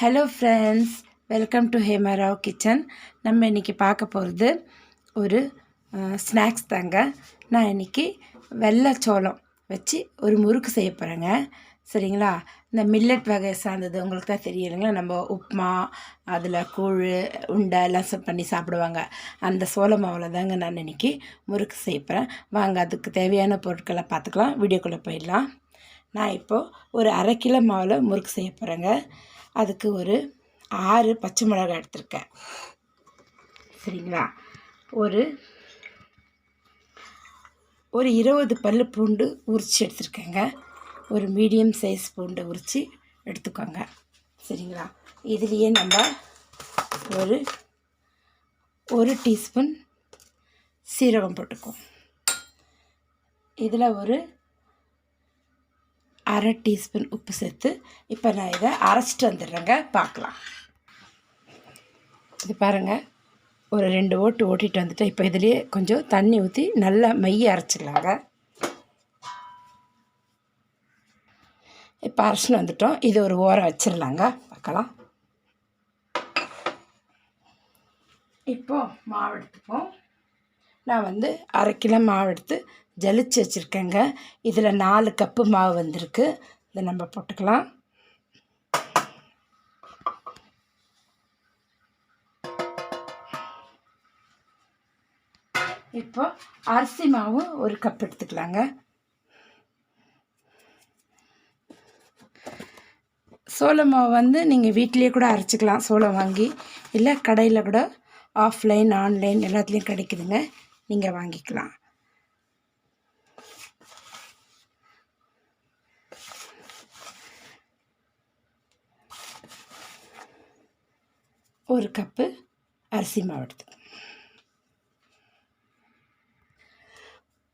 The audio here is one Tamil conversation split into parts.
Hello friends welcome to Hemarao kitchen நம்ம இன்றைக்கி பார்க்க போகிறது ஒரு ஸ்நாக்ஸ் தாங்க. நான் இன்றைக்கி வெள்ளைச்சோளம் வச்சு ஒரு முறுக்கு செய்ய போகிறேங்க சரிங்களா? இந்த மில்லட் வகை சார்ந்தது உங்களுக்கு தான் தெரியும் இல்லைங்களா நம்ம உப்புமா அதில் கூழ் உண்டை எல்லாம் ச- பண்ணி சாப்பிடுவாங்க. அந்த சோள மாவில் தாங்க நான் இன்றைக்கி முறுக்கு செய்ய போகிறேன் வாங்க அதுக்கு தேவையான பொருட்களை பார்த்துக்கலாம். வீடியோக்குள்ளே போயிடலாம். நான் இப்போது ஒரு அரை கிலோ மாவில் முறுக்கு செய்ய போகிறேங்க அதுக்கு ஒரு ஆறு பச்சை மிளகாய் எடுத்திருக்கேன். சரிங்களா? ஒரு ஒரு இருபது பல் பூண்டு உரித்து எடுத்திருக்கேங்க. ஒரு மீடியம் சைஸ் பூண்டு உரித்து எடுத்துக்கோங்க. சரிங்களா? இதுலேயே நம்ம ஒரு ஒரு டீஸ்பூன் சீரகம் போட்டுக்குவோம். இதில் ஒரு அரை டீஸ்பூன் உப்பு சேர்த்து இப்போ நான் இதை அரைச்சிட்டு வந்துடுறேங்க பார்க்கலாம். இது பாருங்கள் ஒரு ரெண்டு ஓட்டு ஓட்டிட்டு வந்துட்டு இப்போ இதுலேயே கொஞ்சம் தண்ணி ஊற்றி நல்லா மைய அரைச்சிக்கலாங்க இப்போ அரைச்சின்னு வந்துட்டோம் இது ஒரு ஓரம் வச்சிடலாங்க பார்க்கலாம். இப்போ மாவு எடுத்துப்போம். நான் வந்து அரை கிலோ மாவு எடுத்து ஜலிச்சு வச்சுருக்கேங்க. இதில் நாலு கப்பு மாவு வந்திருக்கு. இதை நம்ம போட்டுக்கலாம். இப்போ அரிசி மாவு ஒரு கப் எடுத்துக்கலாங்க. சோள மாவு வந்து நீங்கள் வீட்டிலேயே கூட அரைச்சிக்கலாம் சோளம் வாங்கி. இல்லை கடையில் கூட ஆஃப்லைன் ஆன்லைன் எல்லாத்துலேயும் கிடைக்குதுங்க. நீங்கள் வாங்கிக்கலாம். ஒரு கப்பு அரிசி மாவு எடுத்து.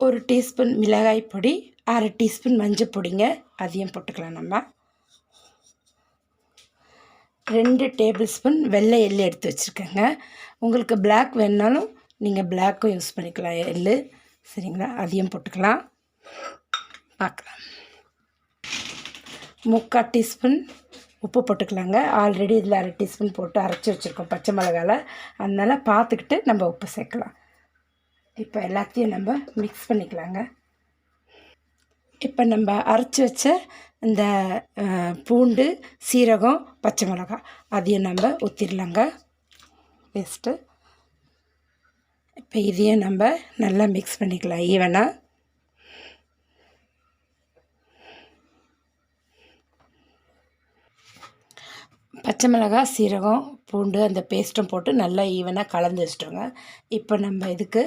ஒரு டீஸ்பூன் மிளகாய் பொடி அரை டீஸ்பூன் மஞ்சள் பொடிங்க அதையும் போட்டுக்கலாம் நம்ம. ரெண்டு டேபிள் ஸ்பூன் வெள்ளை எள்ளு எடுத்து வச்சுருக்கேங்க. உங்களுக்கு பிளாக் வேணுனாலும் நீங்கள் பிளாக்கும் யூஸ் பண்ணிக்கலாம். எள்ளு சரிங்களா? அதையும் போட்டுக்கலாம். பார்க்கலாம் முக்கால் டீஸ்பூன் உப்பு போட்டுக்கலாங்க. ஆல்ரெடி இதில் அரை டீஸ்பூன் போட்டு அரைச்சி வச்சுருக்கோம் பச்சை மிளகாவில் அதனால் பார்த்துக்கிட்டு நம்ம உப்பு சேர்க்கலாம். இப்போ எல்லாத்தையும் நம்ம மிக்ஸ் பண்ணிக்கலாங்க. இப்போ நம்ம அரைச்சி வச்ச இந்த பூண்டு சீரகம் பச்சை மிளகா அதையும் நம்ம ஊற்றிடலாங்க பேஸ்ட்டு இப்போ இதையும் நம்ம நல்லா மிக்ஸ் பண்ணிக்கலாம். ஈவனாக பச்சை மிளகாய் சீரகம் பூண்டு அந்த பேஸ்ட்டும் போட்டு நல்லா ஈவனாக கலந்து வச்சிட்டோங்க இப்போ நம்ம இதுக்கு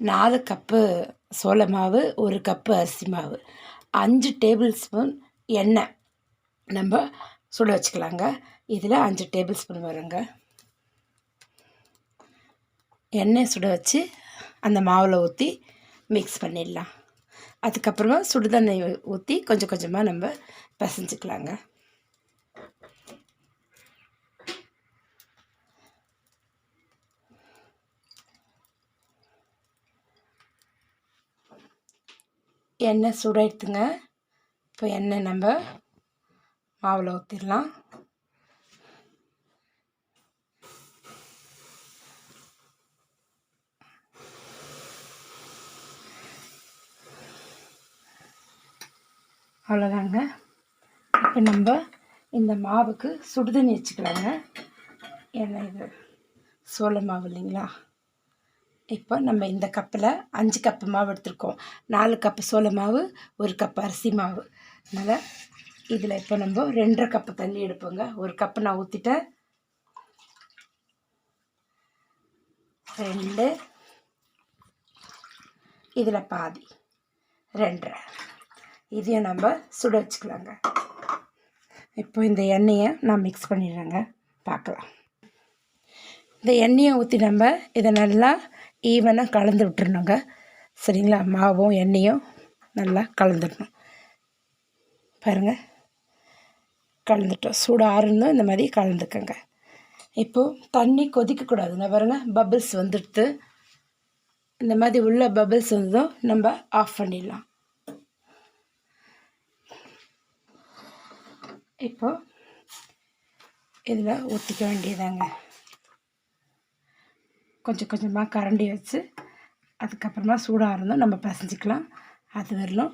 நாலு கப்பு சோள மாவு ஒரு கப்பு அரிசி மாவு அஞ்சு டேபிள் ஸ்பூன் எண்ணெய் நம்ம சுட வச்சுக்கலாங்க. இதில் அஞ்சு டேபிள் ஸ்பூன் வருங்க. எண்ணெய் சுட வச்சு அந்த மாவில் ஊற்றி மிக்ஸ் பண்ணிடலாம். அதுக்கப்புறமா சுடுதண்ணி ஊற்றி கொஞ்சம் கொஞ்சமாக நம்ம பிசைஞ்சுக்கலாங்க. எண்ணெய் சுட எடுத்துங்க. இப்போ எண்ணெய் நம்ம மாவில் ஊற்றிடலாம் அவ்வளோதாங்க. இப்போ நம்ம இந்த மாவுக்கு சுடுதண்ணி வச்சுக்கலாங்க. ஏன்னா இது சோள மாவு இல்லைங்களா? இப்போ நம்ம இந்த கப்பில் அஞ்சு கப்பு மாவு எடுத்திருக்கோம். நாலு கப்பு சோள மாவு ஒரு கப்பு அரிசி மாவு. அதனால் இதில் இப்போ நம்ம ரெண்டரை கப்பு தண்ணி எடுப்போங்க. ஒரு கப்பு நான் ஊற்றிட்டேன் ரெண்டு. இதில் பாதி. ரெண்டரை. இதையும் நம்ம சுட வச்சுக்கலாங்க. இப்போ இந்த எண்ணெயை நான் மிக்ஸ் பண்ணிடுறேங்க. பார்க்கலாம். இந்த எண்ணெயை ஊற்றி நம்ம இதை நல்லா ஈவனாக கலந்து விட்டுருணுங்க சரிங்களா? மாவும் எண்ணெயும் நல்லா கலந்துடணும். பாருங்கள் கலந்துட்டோம். சூடு ஆறுனதும் இந்த மாதிரி கலந்துக்கங்க. இப்போது தண்ணி கொதிக்கக்கூடாதுங்க. பாருங்கள் பபிள்ஸ் வந்துடுது. இந்த மாதிரி உள்ள பபிள்ஸ் வந்ததும் நம்ம ஆஃப் பண்ணிடலாம். இப்போ இதில் ஊற்றிக்க வேண்டியதாங்க. கொஞ்சம் கொஞ்சமாக கரண்டி வச்சு அதுக்கப்புறமா சூடாக இருந்தால் நம்ம பசஞ்சிக்கலாம். அது வரலும்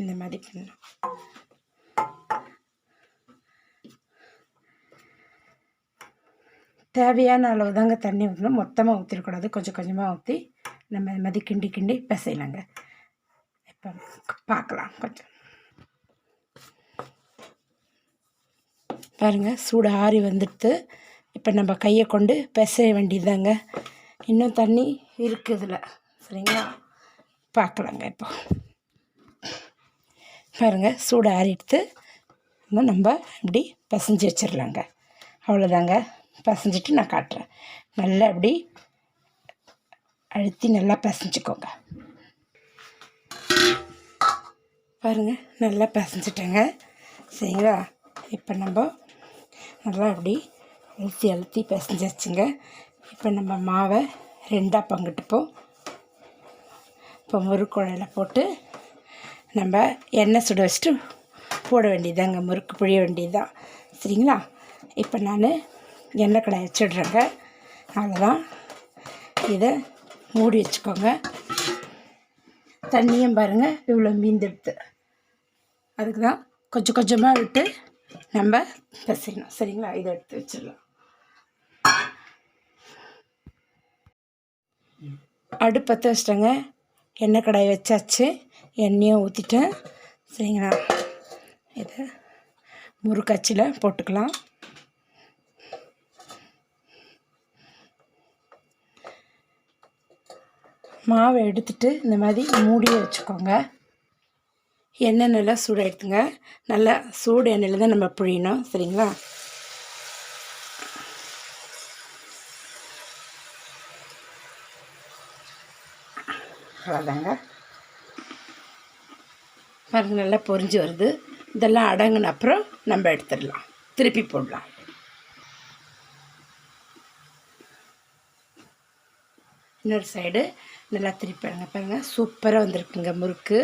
இந்த மாதிரி பண்ணலாம். தேவையான அளவு தாங்க தண்ணி ஊற்றணும் மொத்தமாக ஊற்றிடக்கூடாது கொஞ்சம் கொஞ்சமாக ஊற்றி நம்ம இது மாதிரி கிண்டி கிண்டி பிசையலாங்க. இப்போ பார்க்கலாம் கொஞ்சம். பாருங்கள் சூடு ஆறி வந்துடுத்து இப்போ நம்ம கையை கொண்டு பிசைய வேண்டியதாங்க இன்னும் தண்ணி இருக்குது இதில். சரிங்களா? பார்க்கலாங்க இப்போ. பாருங்கள் சூடு ஆறிடுத்து இன்னும் நம்ம இப்படி பிசைஞ்சு வச்சிடலாங்க அவ்வளோதாங்க பிசைஞ்சிட்டு நான் காட்டுறேன். நல்லா இப்படி அழுத்தி நல்லா பிசைஞ்சுக்கோங்க. பாருங்கள் நல்லா பிசைஞ்சிட்டேங்க. சரிங்களா? இப்போ நம்ம நல்லா அப்படி அழுத்தி அழுத்தி பிசைஞ்சாச்சுங்க. இப்போ நம்ம மாவை ரெண்டாக பங்கிட்டுப்போம். இப்போ முறுக்குழையில் போட்டு நம்ம எண்ணெய் சுட வச்சுட்டு போட வேண்டியதாங்க முறுக்கு புழிய வேண்டியதுதான். சரிங்களா? இப்போ நான் எண்ணெய் கடாய் வச்சுடுறேங்க. அவ்வளோதான் இதை மூடி வச்சுக்கோங்க. தண்ணியும் பாருங்கள் இவ்வளோ மீந்தெடுத்து. அதுக்கு தான் கொஞ்சம் கொஞ்சமாக விட்டு நம்ம பிசையணும் சரிங்களா? இதை எடுத்து வச்சிடலாம். அடுப்பற்ற வச்சிட்டேங்க. எண்ணெய் கடாய் வச்சாச்சு. எண்ணெயும் ஊற்றிட்டேன் சரிங்களா? இதை முறுக்காச்சியில் போட்டுக்கலாம். மாவை எடுத்துட்டு இந்த மாதிரி மூடியை வச்சுக்கோங்க. எண்ணெய் நல்லா சூடு எடுத்துங்க. நல்லா சூடு எண்ணெயில் தான் நம்ம புழியணும். சரிங்களா? அவ்வளோதாங்க. பாருங்க நல்லா பொரிஞ்சு வருது. இதெல்லாம் அடங்கின அப்புறம் நம்ம எடுத்துடலாம். திருப்பி போடலாம். இன்னொரு சைடு நல்லா திருப்பி பாருங்க. பாருங்கள் சூப்பராக வந்திருக்குங்க முறுக்கு.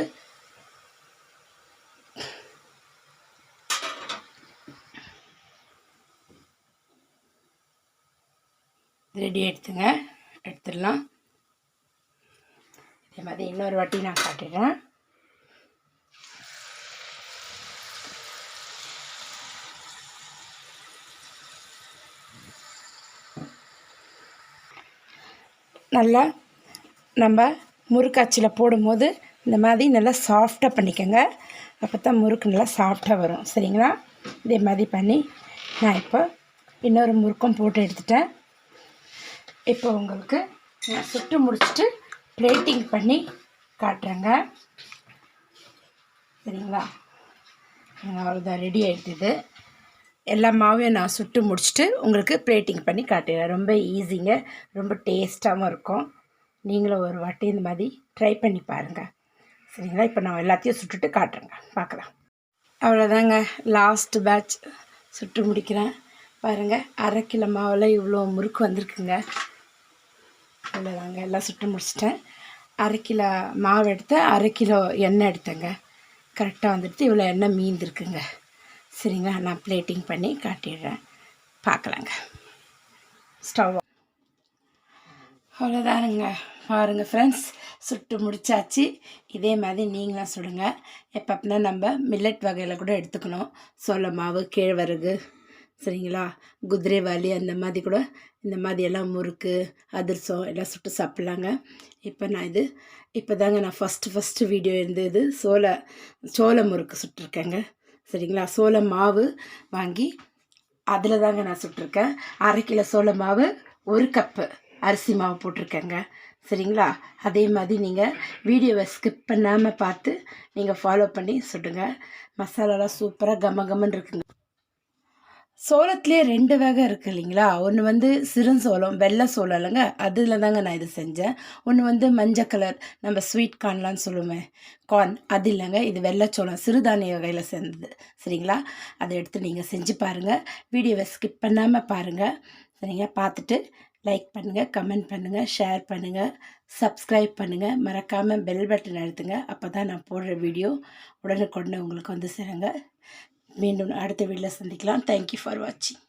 ரெடி எடுத்துங்க எடுத்துடலாம். இதே மாதிரி இன்னொரு வாட்டி நான் காட்டுறேன் நல்லா நம்ம முறுக்காச்சியில் போடும்போது இந்த மாதிரி நல்லா சாஃப்டாக பண்ணிக்கோங்க. அப்போ தான் முறுக்கு நல்லா சாஃப்டாக வரும். சரிங்களா? இதே மாதிரி பண்ணி நான் இப்போ இன்னொரு முறுக்கம் போட்டு எடுத்துட்டேன். இப்போ உங்களுக்கு நான் சுட்டு முடிச்சுட்டு பிளேட்டிங் பண்ணி காட்டுறேங்க. சரிங்களா? அவ்வளோதான் ரெடி ஆகிடுது எல்லா மாவையும் நான் சுட்டு முடிச்சுட்டு உங்களுக்கு பிளேட்டிங் பண்ணி காட்டுறேன். ரொம்ப ஈஸிங்க ரொம்ப டேஸ்ட்டாகவும் இருக்கும். நீங்களும் ஒரு வாட்டி இந்த மாதிரி ட்ரை பண்ணி பாருங்கள் சரிங்களா? இப்போ நான் எல்லாத்தையும் சுட்டுட்டு காட்டுறேங்க. பார்க்கலாம். அவ்வளோதாங்க லாஸ்ட் பேட்ச் சுட்டு முடிக்கிறேன். பாருங்கள் அரை கிலோ மாவில் இவ்வளோ முறுக்கு வந்திருக்குங்க. அவ்வளோதாங்க எல்லாம் சுட்டு முடிச்சிட்டேன். அரை கிலோ மாவு எடுத்து அரை கிலோ எண்ணெய் எடுத்தேங்க. கரெக்டாக வந்துடுத்து இவ்வளோ எண்ணெய் மீந்திருக்குங்க. சரிங்களா? நான் பிளேட்டிங் பண்ணி காட்டிடுறேன். பார்க்கலாங்க. ஸ்டவ் அவ்வளோதானுங்க பாருங்கள் ஃப்ரெண்ட்ஸ் சுட்டு முடிச்சாச்சு. இதே மாதிரி நீங்களாம் சுடுங்க. எப்போ அப்படின்னா நம்ம மில்லட் வகையில் கூட எடுத்துக்கணும். சோள மாவு கேழ்வரகு. சரிங்களா? குதிரைவாலி அந்த மாதிரி கூட இந்த மாதிரி எல்லாம் முறுக்கு அதிரசம் எல்லாம் சுட்டு சாப்பிட்லாங்க. இப்போ நான் இது இப்போ தாங்க நான் ஃபஸ்ட்டு ஃபஸ்ட்டு வீடியோ இருந்தது சோள சோள முறுக்கு சுட்டிருக்கேங்க. சரிங்களா? சோள மாவு வாங்கி அதில் தாங்க நான் சுட்டிருக்கேன். அரை கிலோ சோள மாவு ஒரு கப்பு அரிசி மாவு போட்டிருக்கேங்க. சரிங்களா? அதே மாதிரி நீங்கள் வீடியோவை ஸ்கிப் பண்ணாமல் பார்த்து நீங்கள் ஃபாலோ பண்ணி சுடுங்க மசாலாலாம் சூப்பராக கம கமன்னு இருக்குங்க. சோளத்துலேயே ரெண்டு வகை இருக்குது இல்லைங்களா? ஒன்று வந்து சிறுசோளம் வெள்ளை சோளம் இல்லைங்க. அதில் தாங்க நான் இது செஞ்சேன். ஒன்று வந்து மஞ்சள் கலர் நம்ம ஸ்வீட் கார்ன்லாம் சொல்லுவேன் கார்ன். அது இல்லைங்க. இது வெள்ளைச்சோளம் சிறுதானிய வகையில் சேர்ந்தது. சரிங்களா? அதை எடுத்து நீங்கள் செஞ்சு பாருங்கள் வீடியோவை ஸ்கிப் பண்ணாமல் பாருங்கள் சரிங்க? பார்த்துட்டு லைக் பண்ணுங்கள் கமெண்ட் பண்ணுங்கள் ஷேர் பண்ணுங்கள் சப்ஸ்கிரைப் பண்ணுங்கள் மறக்காமல் பெல் பட்டன் அழுத்துங்க. அப்போ தான் நான் போடுற வீடியோ உடனுக்குடனே உங்களுக்கு வந்து சேருங்க. மீண்டும் அடுத்த வீடியோவில் சந்திக்கலாம். தேங்க்யூ ஃபார் வாட்சிங்